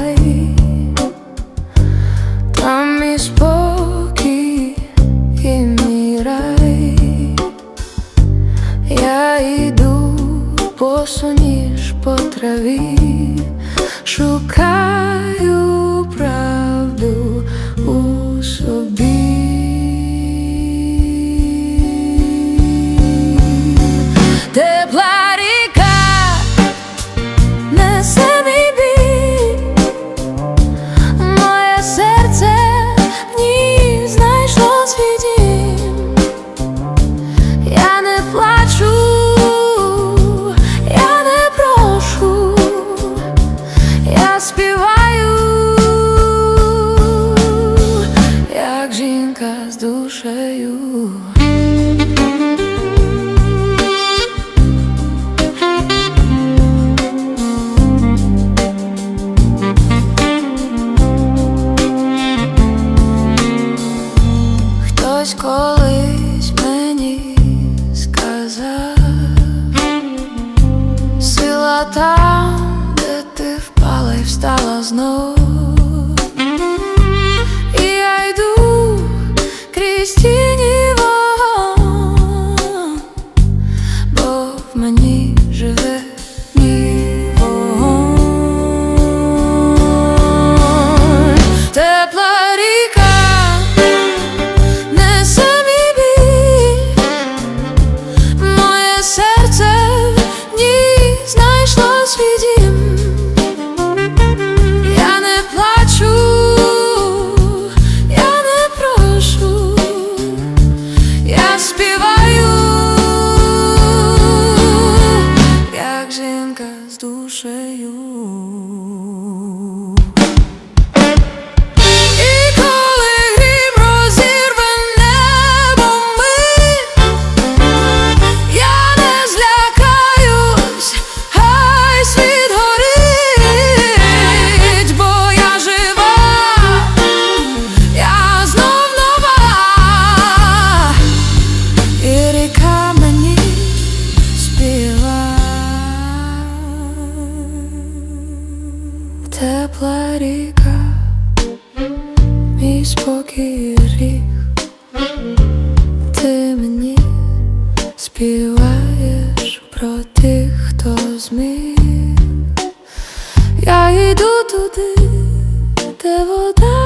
сонце сідає за гай, там мій спокій і мій рай. Я йду посоніж по траві, шукаю Хтось колись мені сказав, сила там, де ти впала і встала знов. І я йду крізь тіні вогонь, бо в мені 水又 Тепла ріка мій спокій ріг, ти мені співаєш про тих, хто зміг. Я йду туди, де вода